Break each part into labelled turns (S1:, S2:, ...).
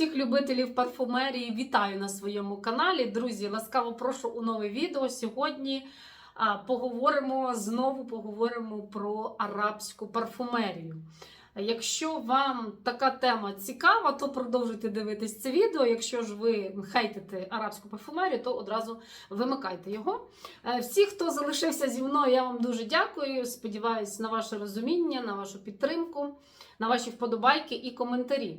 S1: Всіх любителів парфумерії вітаю на своєму каналі. Друзі, ласкаво прошу у нове відео. Сьогодні поговоримо знову поговоримо про арабську парфумерію. Якщо вам така тема цікава, то продовжуйте дивитись це відео. Якщо ж ви хейтите арабську парфумерію, то одразу вимикайте його. Е, Всі, хто залишився зі мною, я вам дуже дякую. Сподіваюсь на ваше розуміння, на вашу підтримку, на ваші вподобайки і коментарі.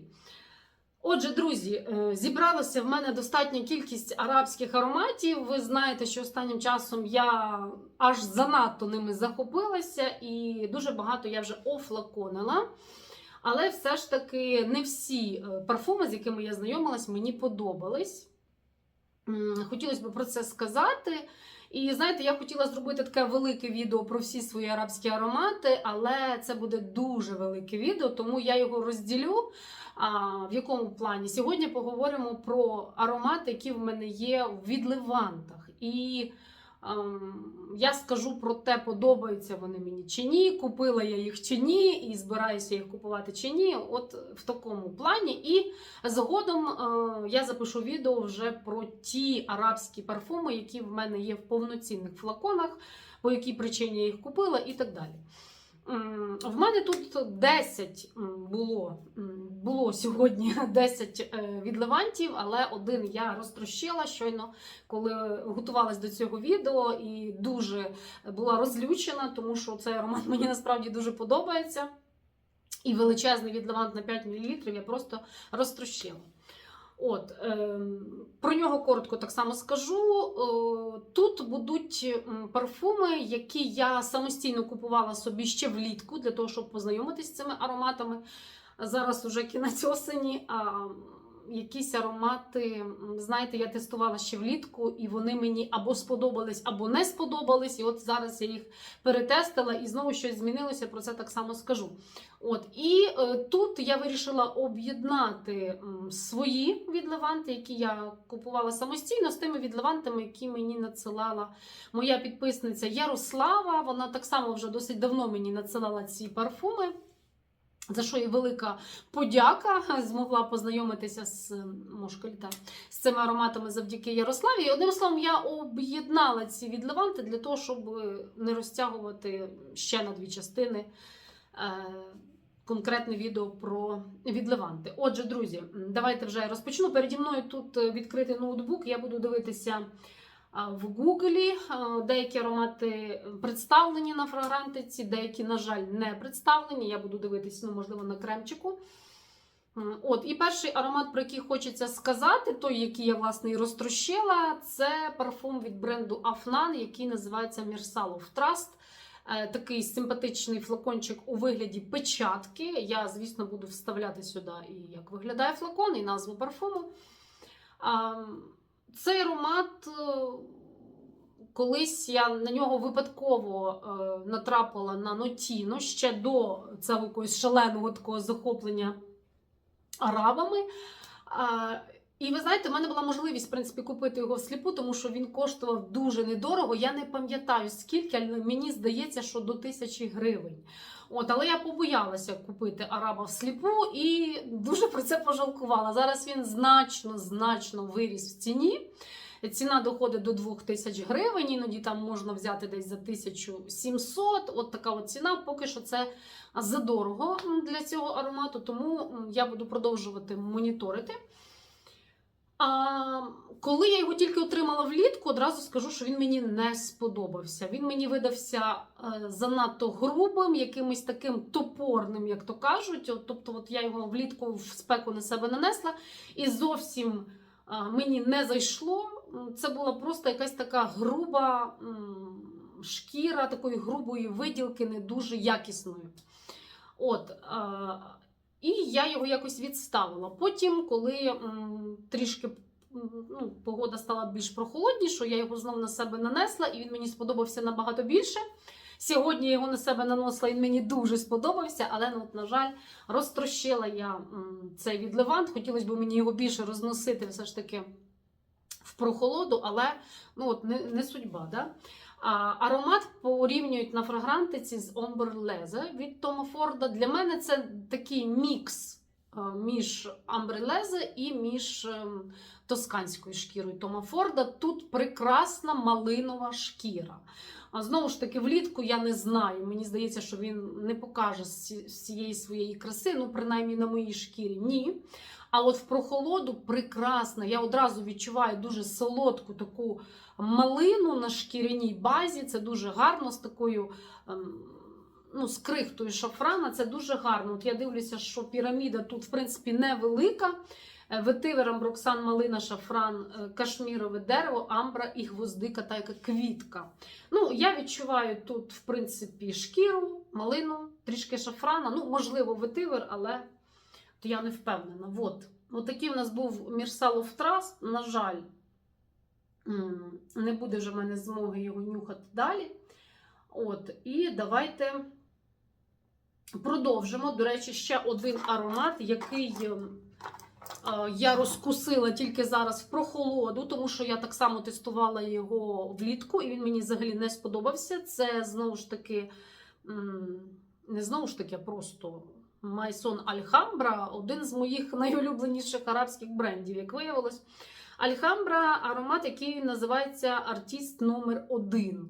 S1: Отже, друзі, е, зібралася в мене достатня кількість арабських ароматів. Ви знаєте, що останнім часом я аж занадто ними захопилася, і дуже багато я вже офлаконила. Але все ж таки не всі е, парфуми, з якими я знайомилась, мені подобались. Хотілося б про це сказати. І знаєте, я хотіла зробити таке велике відео про всі свої арабські аромати, але це буде дуже велике відео, тому я його розділю. А, в якому плані? Сьогодні поговоримо про аромати, які в мене є в відливантах. І я скажу про те, подобаються вони мені чи ні, купила я їх чи ні, і збираюся їх купувати чи ні. От в такому плані. І згодом е, я запишу відео вже про ті арабські парфуми, які в мене є в повноцінних флаконах, по якій причині я їх купила, і так далі. В мене тут 10 було, було сьогодні 10 е, відливантів, але один я розтрощила щойно, коли готувалась до цього відео, і дуже була розлючена, тому що цей аромат мені насправді дуже подобається. І величезний відливант на 5 мл я просто розтрощила. От, е, про нього коротко так само скажу. Е, тут будуть парфуми, які я самостійно купувала собі ще влітку, для того, щоб познайомитись з цими ароматами. Зараз уже кінець осені. А якісь аромати, знаєте, я тестувала ще влітку, і вони мені або сподобались, або не сподобались. І от зараз я їх перетестила і знову щось змінилося. Про це так само скажу. От і е, тут я вирішила об'єднати свої відливанти, які я купувала самостійно, з тими відливантами, які мені надсилала моя підписниця Ярослава. Вона так само вже досить давно мені надсилала ці парфуми. За що їй велика подяка, змогла познайомитися з мошкальта, з цими ароматами завдяки Ярославі. І одним словом, я об'єднала ці відливанти для того, щоб не розтягувати ще на дві частини е, конкретне відео про відливанти. Отже, друзі, давайте вже розпочну. Переді мною тут відкритий ноутбук. Я буду дивитися в Гуглі. Деякі аромати представлені на фрагрантиці, деякі, на жаль, не представлені. Я буду дивитися, ну, можливо, на кремчику. От, і перший аромат, про який хочеться сказати, той, який я власне і розтрощила, це парфум від бренду Afnan, який називається Mirsalov Trust. Е, Такий симпатичний флакончик у вигляді печатки. Я, звісно, буду вставляти сюди і як виглядає флакон, і назву парфуму. Цей аромат. е, Колись я на нього випадково е, натрапила на нотіну ще до цього якогось шаленого такого захоплення арабами. І ви знаєте, в мене була можливість в принципі купити його всліпу, тому що він коштував дуже недорого. Я не пам'ятаю скільки, але мені здається, що до тисячі гривень. От, але я побоялася купити араба всліпу і дуже про це пожалкувала. Зараз він значно, значно виріс в ціні. Ціна доходить до 2000 гривень, іноді там можна взяти десь за 1700. От така от ціна. Поки що це задорого для цього аромату, тому я буду продовжувати моніторити. А, коли я його тільки отримала влітку, одразу скажу, що він мені не сподобався. Він мені видався е, занадто грубим, якимось таким топорним, як то кажуть. От, тобто, от я його влітку в спеку на себе нанесла і зовсім а, мені не зайшло. Це була просто якась така груба шкіра, такої грубої виділки, не дуже якісною. От, а, і я його якось відставила. Потім, коли м, трішки ну, погода стала більш прохолоднішою, я його знову на себе нанесла, і він мені сподобався набагато більше. Сьогодні я його на себе наносила, він мені дуже сподобався, але, ну, от, на жаль, розтрощила я м, цей відливант. Хотілося б мені його більше розносити все ж таки в прохолоду, але ну, от, не, не судьба. Да? Аромат порівнюють на фрагрантиці з Ombre від Тома Форда. Для мене це такий мікс е, між амбрелезе і між ем, тосканською шкірою Тома Форда. Тут прекрасна малинова шкіра. А знову ж таки, влітку я не знаю. Мені здається, що він не покаже всі- всієї своєї краси, ну, принаймні на моїй шкірі. Ні. А от в прохолоду прекрасна. Я одразу відчуваю дуже солодку таку малину на шкіряній базі. Це дуже гарно з такою. ем, Ну, з крихтою шафрана це дуже гарно. От я дивлюся, що піраміда тут, в принципі, невелика. Е, Ветивер, амброксан, малина, шафран, е, кашмірове дерево, амбра і гвоздика, та яка квітка. Ну, я відчуваю тут, в принципі, шкіру, малину, трішки шафрана. Ну, можливо, ветивер, але то я не впевнена. От. От такий в нас був Мірсалов Трас. На жаль, не буде вже в мене змоги його нюхати далі. От, і давайте продовжимо. До речі, ще один аромат, який е, я розкусила тільки зараз в прохолоду, тому що я так само тестувала його влітку, і він мені взагалі не сподобався. Це знову ж таки, не знову ж таки, а просто Майсон Альхамбра, один з моїх найулюбленіших арабських брендів, як виявилось. Альхамбра аромат, який називається Артіст номер 1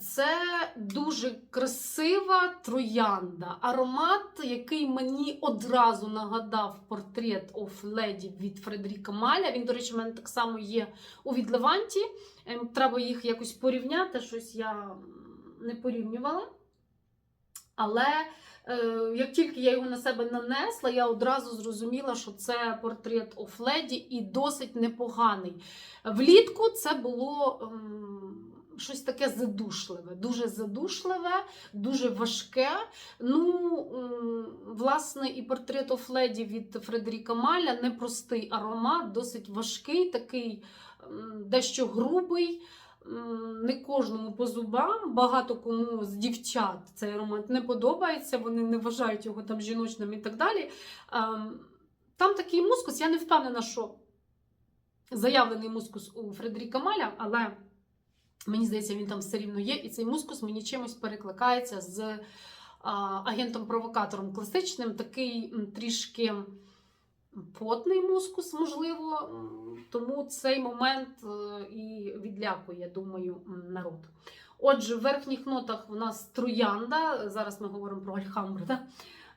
S1: Це дуже красива троянда. Аромат, який мені одразу нагадав портрет of Lady від Фредеріка Маля. Він, до речі, в мене так само є у відливанті. Ем, Треба їх якось порівняти. Щось я не порівнювала. Але е, як тільки я його на себе нанесла, я одразу зрозуміла, що це портрет of Lady і досить непоганий. Влітку це було. ем, Щось таке задушливе, дуже задушливе, дуже важке. Ну, власне, і портрет Lady від Фредеріка Маля непростий аромат, досить важкий, такий дещо грубий. Не кожному по зубам, багато кому з дівчат цей аромат не подобається, вони не вважають його там жіночним і так далі. Ем, Там такий мускус, я не впевнена, що заявлений мускус у Фредеріка Маля, але мені здається, він там все рівно є. І цей мускус мені чимось перекликається з агентом-провокатором класичним, такий трішки потний мускус, можливо. Тому цей момент е, і відлякує, думаю, народ. Отже, в верхніх нотах в нас троянда. Зараз ми говоримо про альхамбр. Да?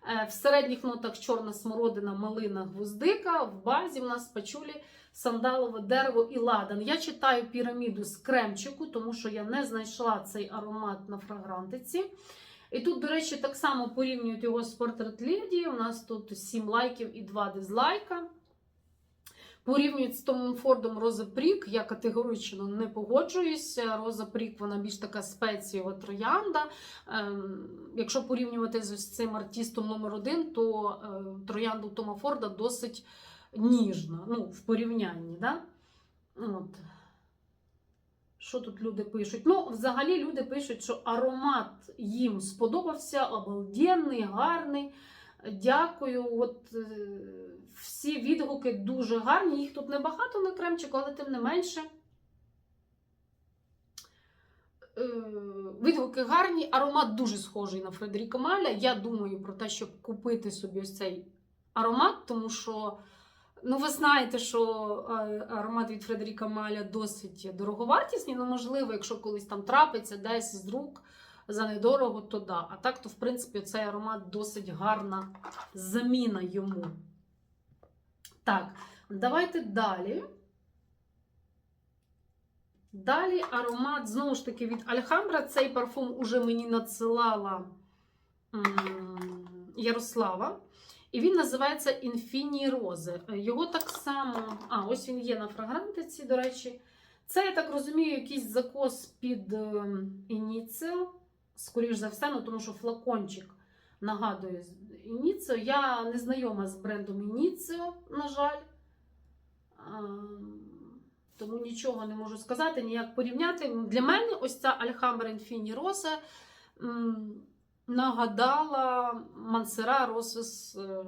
S1: Е, В середніх нотах чорна смородина, малина, гвоздика. В базі в нас пачулі, сандалове дерево і ладан. Я читаю піраміду з кремчику, тому що я не знайшла цей аромат на фрагрантиці. І тут, до речі, так само порівнюють його з Portrait Lady. У нас тут 7 лайків і 2 дизлайка. Порівнюють з Томом Фордом Роза Прік. Я категорично не погоджуюся. Роза Прік, вона більш така спецієва троянда. Ем, якщо порівнювати з цим артистом номер один, то е, троянда Тома Форда досить ніжна. Ну, в порівнянні. Да? От. Що тут люди пишуть? Ну, взагалі люди пишуть, що аромат їм сподобався, обалденний, гарний. Дякую. От е, всі відгуки дуже гарні. Їх тут небагато на кремчику, але тим не менше. Е, Відгуки гарні, аромат дуже схожий на Фредеріка Маля. Я думаю про те, щоб купити собі ось цей аромат, тому що, ну, ви знаєте, що е, аромат від Фредеріка Маля досить дороговартісний. Ну, можливо, якщо колись там трапиться десь з рук за недорого, то да. А так, то, в принципі, цей аромат досить гарна заміна йому. Так, давайте далі. Далі аромат, знову ж таки, від Альхамбра. Цей парфум уже мені надсилала Ярослава. І він називається Інфіні Рози. Його так само. А, ось він є на фрагрантиці, до речі. Це, я так розумію, якийсь закос під Ініціо. Скоріш за все, ну, тому що флакончик нагадує Ініціо. Я не знайома з брендом Ініціо, на жаль. Тому нічого не можу сказати, ніяк порівняти. Для мене ось ця Альхамбра Інфіні Роса м, нагадала Мансера Розес, е,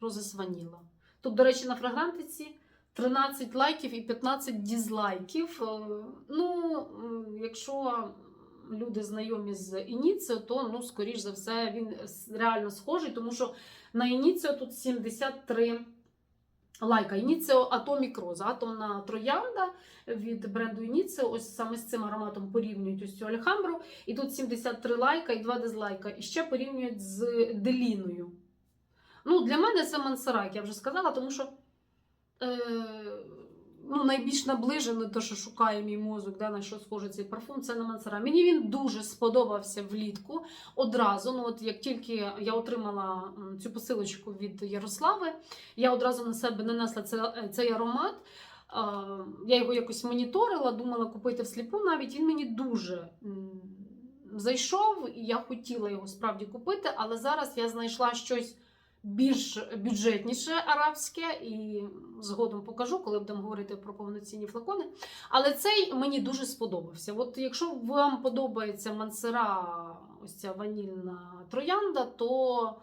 S1: Розес Ваніла. Тут, до речі, на фрагрантиці 13 лайків і 15 дізлайків. Е, Ну, якщо люди знайомі з Ініціо, то ну, скоріш за все, він реально схожий, тому що на Ініціо тут 73 лайка. Ініціо атомікроза. Атомна троянда від бренду Ініціо. Ось саме з цим ароматом порівнюють ось цю Альхамбру. І тут 73 лайка і 2 дизлайка. І ще порівнюють з Деліною. Ну, для мене це Мансарак, я вже сказала, тому що е, ну, найбільш наближено те, що шукає мій мозок, да, на що схожий цей парфум, це на Мансара. Мені він дуже сподобався влітку. Одразу, ну от як тільки я отримала цю посилочку від Ярослави, я одразу на себе нанесла це, цей аромат. Я його якось моніторила, думала купити всліпу навіть. Він мені дуже зайшов, і я хотіла його справді купити, але зараз я знайшла щось більш бюджетніше арабське, і згодом покажу, коли будемо говорити про повноцінні флакони. Але цей мені дуже сподобався. От якщо вам подобається мансера, ось ця ванільна троянда, то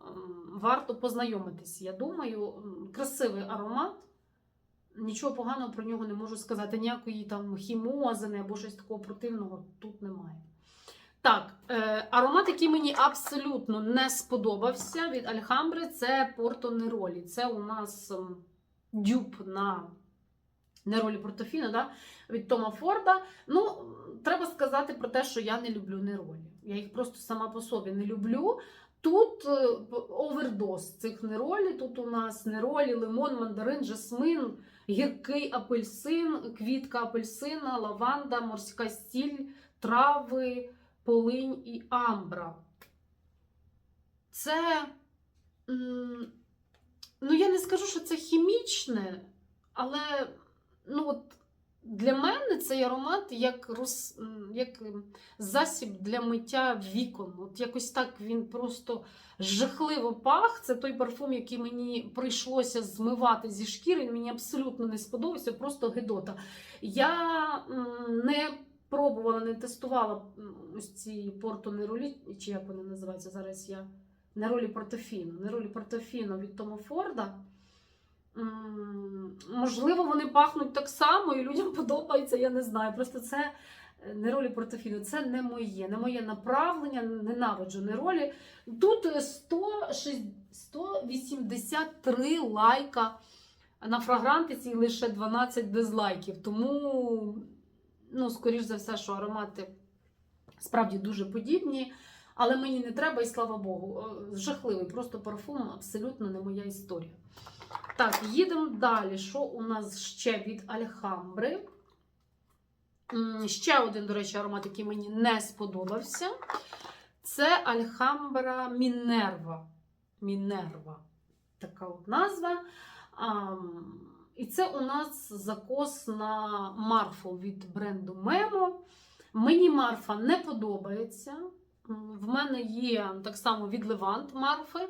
S1: ем, варто познайомитись. Я думаю, красивий аромат. Нічого поганого про нього не можу сказати. Ніякої там хімозини або щось такого противного тут немає. Так, е, аромат, який мені абсолютно не сподобався від Альхамбри, це Порто Неролі. Це у нас ем, дюб на Неролі Портофіно да? від Тома Форда. Ну, треба сказати про те, що я не люблю Неролі. Я їх просто сама по собі не люблю. Тут е, овердоз цих неролі. Тут у нас неролі, лимон, мандарин, жасмин, гіркий апельсин, квітка апельсина, лаванда, морська стіль, трави, полинь і амбра. Це. Ну, я не скажу, що це хімічне, але ну, от для мене цей аромат як, роз, як ем, засіб для миття вікон. От якось так він просто жахливо пах. Це той парфум, який мені прийшлося змивати зі шкіри. Він мені абсолютно не сподобався, просто гидота. Я не пробувала, не тестувала ось ці порто неролі, чи як вони називаються зараз я. Неролі Портофіно. Неролі Портофіно від Тома Форда. Можливо, вони пахнуть так само, і людям подобається, я не знаю. Просто це е, неролі Портофіно, це не моє, не моє направлення, ненавиджу неролі. Тут е, 106 183 лайка на фрагрантиці і лише 12 дизлайків. Тому, ну, скоріш за все, що аромати справді дуже подібні. Але мені не треба, і слава Богу. Жахливий, просто парфум абсолютно не моя історія. Так, їдемо далі. Що у нас ще від Альхамбри? Ще один, до речі, аромат, який мені не сподобався. Це Альхамбра Мінерва. Мінерва. Така от назва. І це у нас закос на Марфу від бренду Мемо. Мені Марфа не подобається. В мене є так само від Левант Марфи.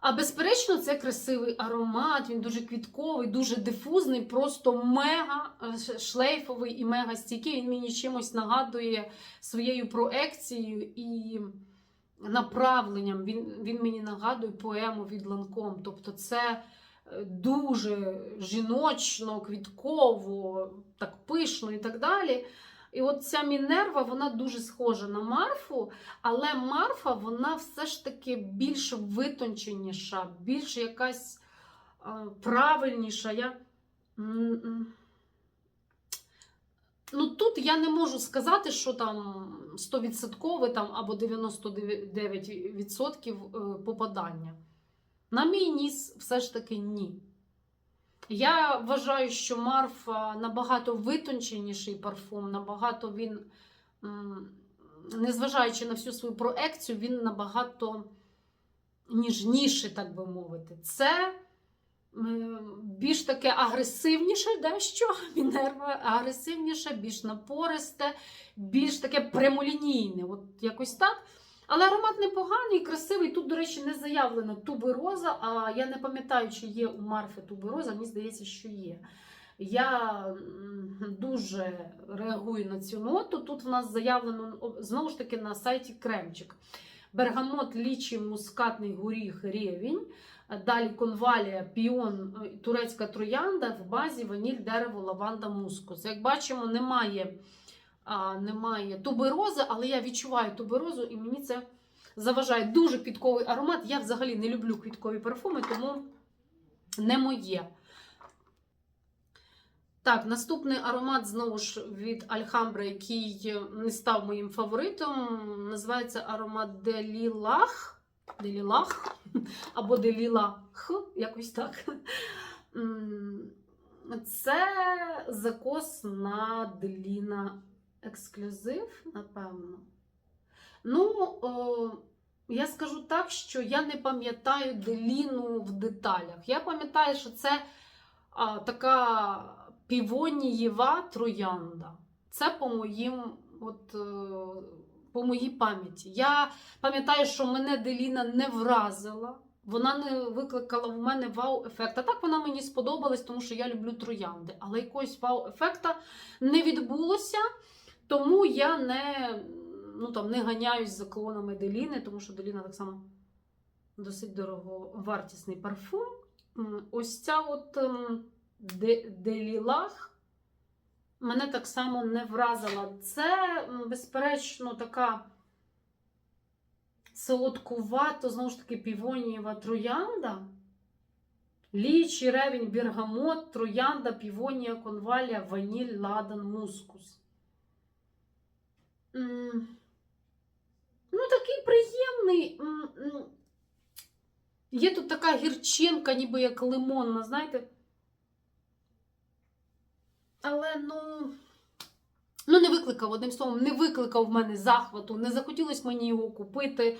S1: А безперечно, це красивий аромат, він дуже квітковий, дуже дифузний, просто мега е, шлейфовий і мега стійкий. Він мені чимось нагадує своєю проекцією і направленням. Він, він мені нагадує поему від Ланком. Тобто, це дуже жіночно, квітково, так пишно і так далі. І от ця Мінерва, вона дуже схожа на Марфу, але Марфа, вона все ж таки більш витонченіша, більш якась е, правильніша. Я... Ну, тут я не можу сказати, що там 100% там, або 99% е, попадання. На мій ніс все ж таки ні. Я вважаю, що Марфа набагато витонченіший парфум, набагато він, незважаючи на всю свою проекцію, він набагато ніжніший, так би мовити. Це більш таке агресивніше, дещо Мінерва агресивніше, більш напористе, більш таке прямолінійне. От якось так. Але аромат непоганий, красивий. Тут, до речі, не заявлено тубероза, а я не пам'ятаю, чи є у Марфи тубероза, мені здається, що є. Я дуже реагую на цю ноту. Тут в нас заявлено знову ж таки на сайті Кремчик. Бергамот, лічі, мускатний горіх, рєвінь. Далі конвалія, піон, е, турецька троянда в базі ваніль, дерево, лаванда, мускус. Як бачимо, немає немає туберози, але я відчуваю туберозу, і мені це заважає дуже квітковий аромат. Я взагалі не люблю квіткові парфуми, тому не моє. Так, наступний аромат знову ж від Альхамбра, який не став моїм фаворитом. Називається аромат Делілах. Делілах або Делілах, якось так. Це закос на Деліна ексклюзив, напевно. Ну, о, я скажу так, що я не пам'ятаю Деліну в деталях. Я пам'ятаю, що це а, така півонієва троянда. Це по моїм, от, е, по моїй пам'яті. Я пам'ятаю, що мене Деліна не вразила. Вона не викликала в мене вау-ефект. А так вона мені сподобалась, тому що я люблю троянди. Але якогось вау-ефекта не відбулося, тому я не, ну, там, не ганяюсь за клонами Деліни, тому що Деліна так само досить дороговартісний парфум. Ось ця от ем, Делілах мене так само не вразила. Це, безперечно, така солодкувато, знову ж таки, півонієва троянда. Лічі, ревень, бергамот, троянда, півонія, конвалія, ваніль, ладан, мускус. Ну, такий приємний. Є тут така гірчинка, ніби як лимонна, знаєте. Але, ну. Ну, не викликав, одним словом, не викликав в мене захвату, не захотілося мені його купити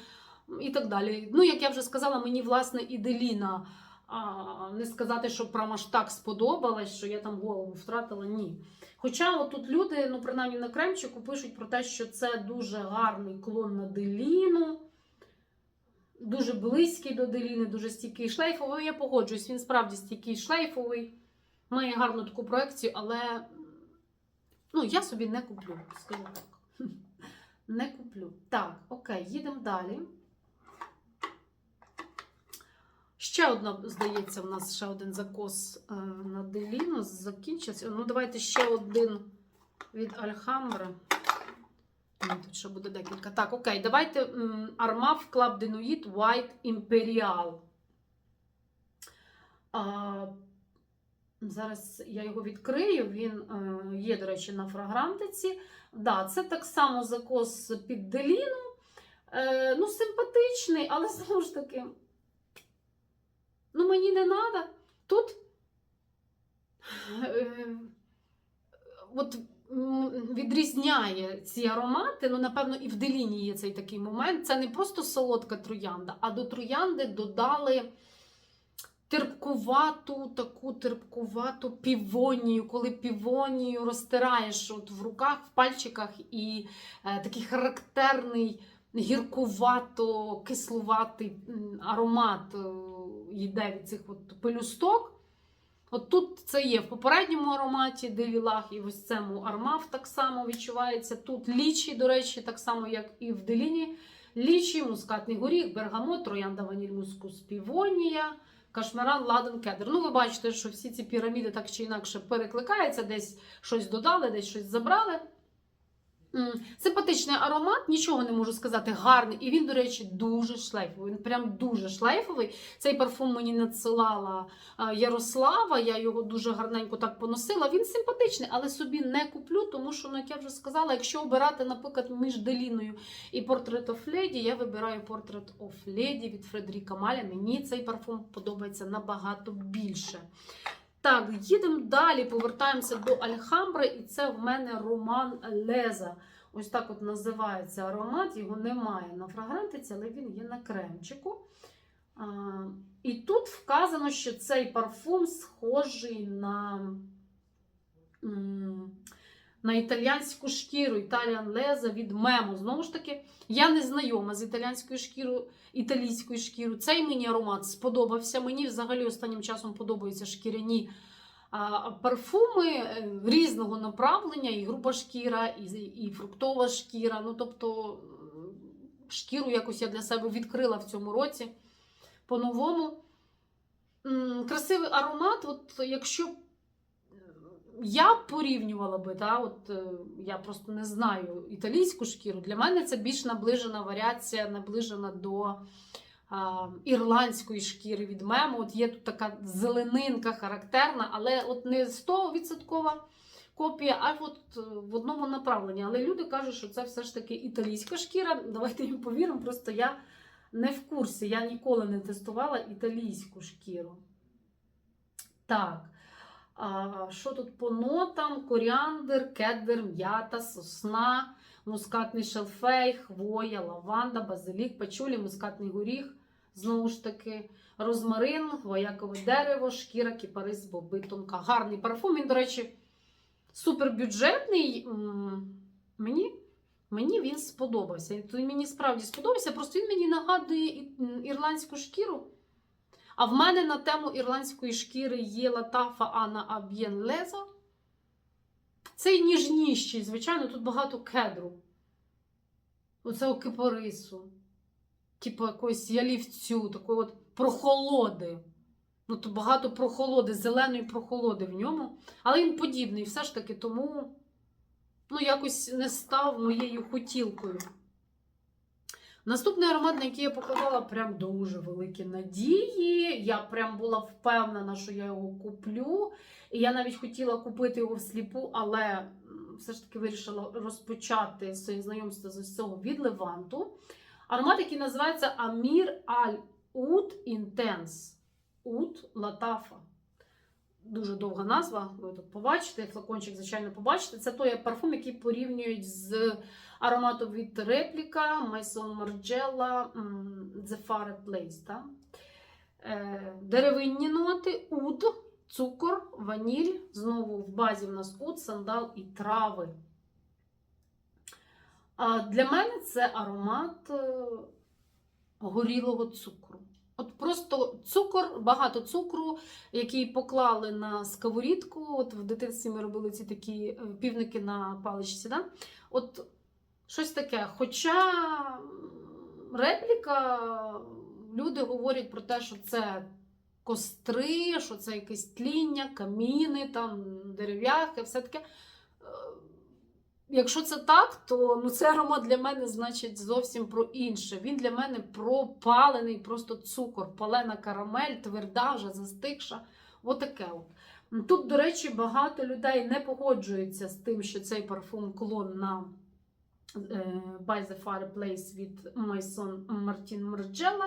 S1: і так далі. Ну, як я вже сказала, мені, власне, і Деліна. А, не сказати, що прямо аж так сподобалось, що я там голову втратила, ні. Хоча тут люди, ну принаймні на кремчику, пишуть про те, що це дуже гарний клон на Деліну, дуже близький до Деліни, дуже стійкий шлейфовий. Я погоджуюсь, він справді стійкий шлейфовий, має гарну таку проекцію, але ну, я собі не куплю, скажу так. Не куплю. Так, окей, їдемо далі. Ще одна, здається, в нас ще один закос е, на Деліну закінчився. Ну, давайте ще один від Альхамбра. Тут ще буде декілька. Так, окей, давайте Armaf Club de Nuit White Imperial. Зараз я його відкрию. Він е, є, до речі, на фрагрантиці. Да, це так само закос під Деліну. Е, ну, симпатичний, але знову ж таки. Ну, мені не треба. Тут е, от відрізняє ці аромати. Ну, напевно, і в Деліні є цей такий момент. Це не просто солодка троянда, а до троянди додали терпкувату, таку терпкувату півонію, коли півонію розтираєш от в руках, в пальчиках, і е, такий характерний гіркувато, кислуватий аромат е, йде від цих от пелюсток. От тут це є в попередньому ароматі Делілах, і в ось цьому армаф так само відчувається. Тут лічі, до речі, так само, як і в Деліні. Лічі, мускатний горіх, бергамот, троянда ваніль мускус, півонія, кашмаран, ладан, кедр. Ну, ви бачите, що всі ці піраміди так чи інакше перекликаються, десь щось додали, десь щось забрали. Симпатичний аромат, нічого не можу сказати, гарний. І він, до речі, дуже шлейфовий. Він прям дуже шлейфовий. Цей парфум мені надсилала Ярослава. Я його дуже гарненько так поносила. Він симпатичний, але собі не куплю, тому що, ну, як я вже сказала, якщо обирати, наприклад, між Деліною і Portrait of Lady, я вибираю Portrait of Lady від Фредеріка Маля. Мені цей парфум подобається набагато більше. Так, їдемо далі, повертаємося до Альхамбри, і це в мене Роман Леза. Ось так от називається аромат. Його немає на фрагрантиці, але він є на кремчику. А, і тут вказано, що цей парфум схожий на, на італіянську шкіру Italian Леза від Мемо. Знову ж таки, я не знайома з італійською шкірою, італійською шкірою. Цей мені аромат сподобався. Мені взагалі останнім часом подобаються шкіряні парфуми е, різного направлення, і груба шкіра, і, і фруктова шкіра. Ну, тобто, шкіру якось я для себе відкрила в цьому році по-новому. Красивий аромат, от якщо я порівнювала би, та, от, е, я просто не знаю італійську шкіру. Для мене це більш наближена варіація, наближена до а, ірландської шкіри від мему. От є тут така зеленинка характерна, але от не 100% копія, а от е, в одному направленні. Але люди кажуть, що це все ж таки італійська шкіра. Давайте їм повіримо. Просто я не в курсі, я ніколи не тестувала італійську шкіру. Так. Що тут по нотам? Коріандр, кедр, м'ята, сосна, мускатний шалфей, хвоя, лаванда, базилік, пачулі, мускатний горіх, знову ж таки, розмарин, гвоякове дерево, шкіра, кіпарис, боби, тонка. Гарний парфум. Він, до речі, супербюджетний. Мені, мені він сподобався. Він мені справді сподобався, просто він мені нагадує ірландську шкіру. А в мене на тему ірландської шкіри є Латафа Анна Аб'єн Леза. Цей ніжніший, звичайно, тут багато кедру. Оце кипарису. Типу якоїсь ялівцю, такої от прохолоди. Ну, тут багато прохолоди, зеленої прохолоди в ньому. Але він подібний, все ж таки, тому ну, якось не став моєю хотілкою. Наступний аромат, на який я покладала прям дуже великі надії. Я прям була впевнена, що я його куплю. І я навіть хотіла купити його всліпу, але все ж таки вирішила розпочати своє знайомство з цього від Леванту. Аромат, який називається Amir Al Oud Intense. Oud Латафа. Дуже довга назва. Ви тут побачите, флакончик, звичайно, побачите. Це той парфум, який порівнюють з ароматом від репліка Maison Margiela The Fire Place. Та? Е, Деревинні ноти, уд, цукор, ваніль. Знову в базі в нас уд, сандал і трави. Для мене це аромат е, горілого цукру. От просто цукор, багато цукру, який поклали на сковорідку. От в дитинстві ми робили ці такі е, півники на паличці. Да? От щось таке. Хоча репліка, люди говорять про те, що це костри, що це якесь тління, каміни, там, дерев'яхи, все таке. Якщо це так, то ну, це аромат для мене значить зовсім про інше. Він для мене пропалений просто цукор, палена карамель, тверда, вже застигша. Отаке от. Тут, до речі, багато людей не погоджуються з тим, що цей парфум клон на е, By the Fireplace від Maison Martin Margiela.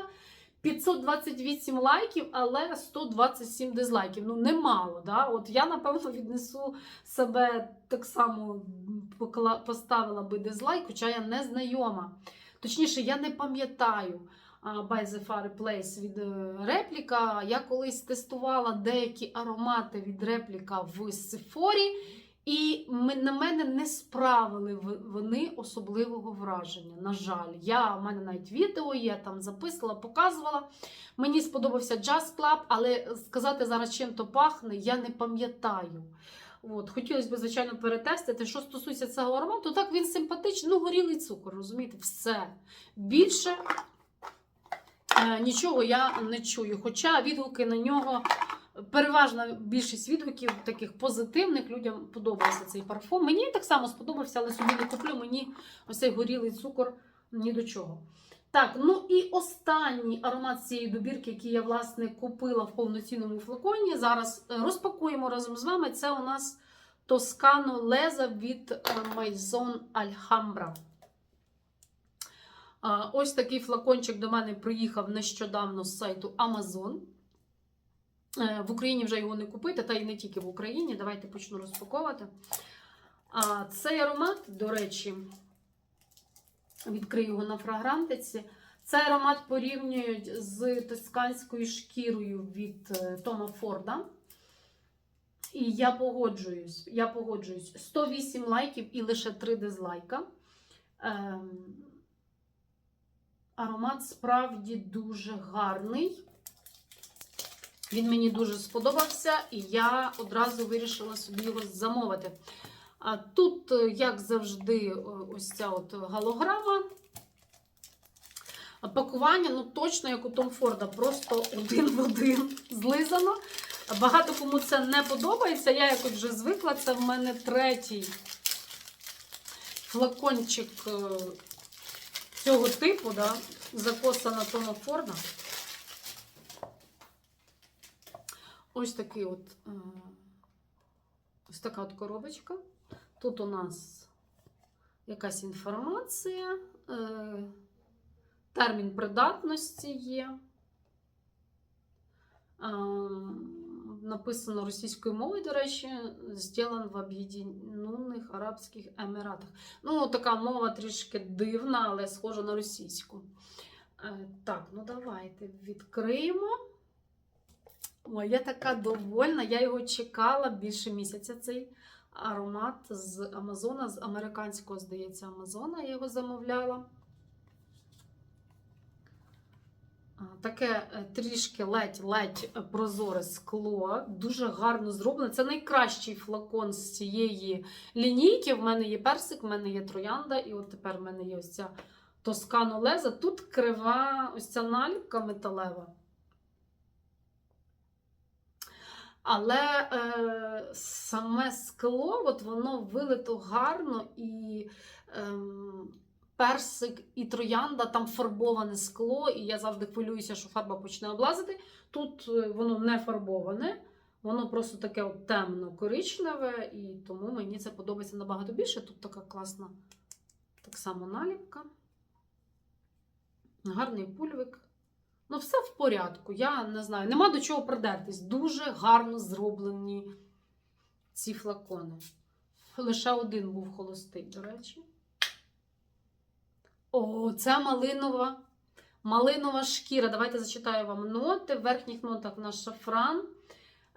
S1: 528 лайків, але 127 дизлайків. Ну, немало. Да? От я, напевно, віднесу себе так само поставила би дизлайк, хоча я не знайома. Точніше, я не пам'ятаю By the Fireplace від е, репліка. Я колись тестувала деякі аромати від репліка в Сефорі. І на мене не справили вони особливого враження. На жаль, я, в мене навіть відео є, там записувала, показувала. Мені сподобався Jazz Club, але сказати зараз, чим то пахне, я не пам'ятаю. От, хотілося б, звичайно, перетестити. Що стосується цього аромату, так він симпатичний, ну горілий цукор, розумієте, все. Більше е, нічого я не чую. Хоча відгуки на нього переважна більшість відгуків таких позитивних людям подобається цей парфум. Мені так само сподобався, але собі не куплю. Мені ось цей горілий цукор ні до чого. Так, ну і останній аромат цієї добірки, який я власне купила в повноцінному флаконі. Зараз е, розпакуємо разом з вами. Це у нас Тоскано Леза від е, Maison Alhambra. Ось такий флакончик до мене приїхав нещодавно з сайту Amazon. Е, В Україні вже його не купити, та й не тільки в Україні. Давайте почну розпаковувати. Цей аромат, до речі, відкрию його на фрагрантиці. Цей аромат порівнюють з тосканською шкірою від е, Тома Форда. І я погоджуюсь. Я погоджуюсь. 108 лайків і лише 3 дизлайка. Ем, аромат справді дуже гарний. Він мені дуже сподобався, і я одразу вирішила собі його замовити. А тут, е, як завжди, е, ось ця от галограма. А Пакування, ну точно як у Том Форда, просто один в один злизано. Багато кому це не подобається. Я якось вже звикла. Це в мене третій флакончик е, цього типу, да, закосана Тома Форда. Ось такий от, ось така от коробочка. Тут у нас якась інформація, е, термін придатності є. Ем, Написано російською мовою, до речі, зроблено в Об'єднаних Арабських Еміратах. Ну, така мова трішки дивна, але схожа на російську. Е, Так, ну давайте відкриємо. Ой, я така довольна. Я його чекала більше місяця. Цей аромат з Амазона, з американського, здається, Амазона. Я його замовляла. Таке е, трішки ледь-ледь прозоре скло, дуже гарно зроблено. Це найкращий флакон з цієї лінійки. В мене є персик, в мене є троянда, і от тепер в мене є ось ця тоскано леза. Тут крива ось ця наліпка металева. Але е, саме скло, от воно вилито гарно і. ем, персик і троянда, там фарбоване скло, і я завжди хвилююся, що фарба почне облазити. Тут е, воно не фарбоване, воно просто таке от темно-коричневе, і тому мені це подобається набагато більше. Тут така класна так само наліпка. Гарний пульвик. Ну, все в порядку. Я не знаю, нема до чого придертись. Дуже гарно зроблені ці флакони. Лише один був холостий, до речі. О, це малинова. Малинова шкіра. Давайте зачитаю вам ноти. В верхніх нотах у нас шафран,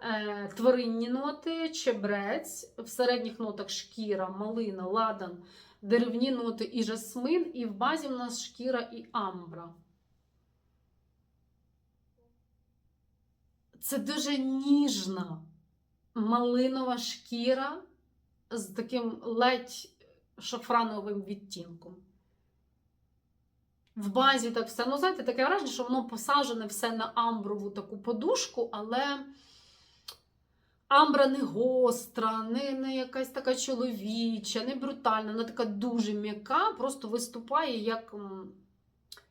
S1: е, тваринні ноти, чебрець, в середніх нотах шкіра, малина, ладан, деревні ноти і жасмин, і в базі в нас шкіра і амбра. Це дуже ніжна малинова шкіра з таким ледь шафрановим відтінком. В базі так все. Ну, знаєте, таке враження, що воно посаджене все на амброву таку подушку, але амбра не гостра, не, не якась така чоловіча, не брутальна, вона така дуже м'яка, просто виступає як,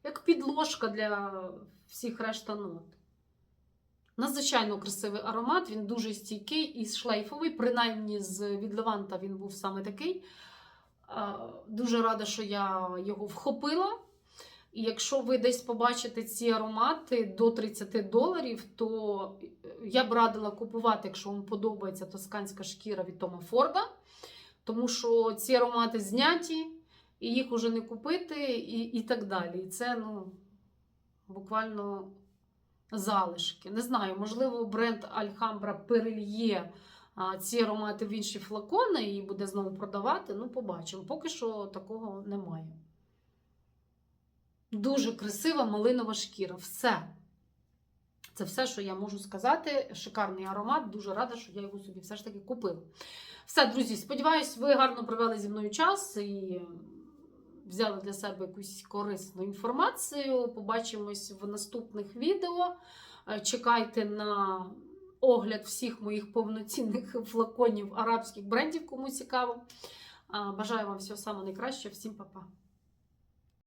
S1: як підложка для всіх решта нот. Надзвичайно красивий аромат, він дуже стійкий і шлейфовий, принаймні з від Леванта він був саме такий. Дуже рада, що я його вхопила. І якщо ви десь побачите ці аромати до 30 доларів, то я б радила купувати, якщо вам подобається тосканська шкіра від Тома Форда. Тому що ці аромати зняті, і їх уже не купити, і, і так далі. І це ну, буквально залишки. Не знаю, можливо, бренд Alhambra перельє ці аромати в інші флакони і буде знову продавати. Ну, побачимо. Поки що такого немає. Дуже красива малинова шкіра. Все. Це все, що я можу сказати. Шикарний аромат. Дуже рада, що я його собі все ж таки купила. Все, друзі, сподіваюсь, ви гарно провели зі мною час і взяли для себе якусь корисну інформацію. Побачимось в наступних відео. Е, Чекайте на огляд всіх моїх повноцінних флаконів арабських брендів, кому цікаво. Бажаю вам всього самого найкращого. Всім па-па.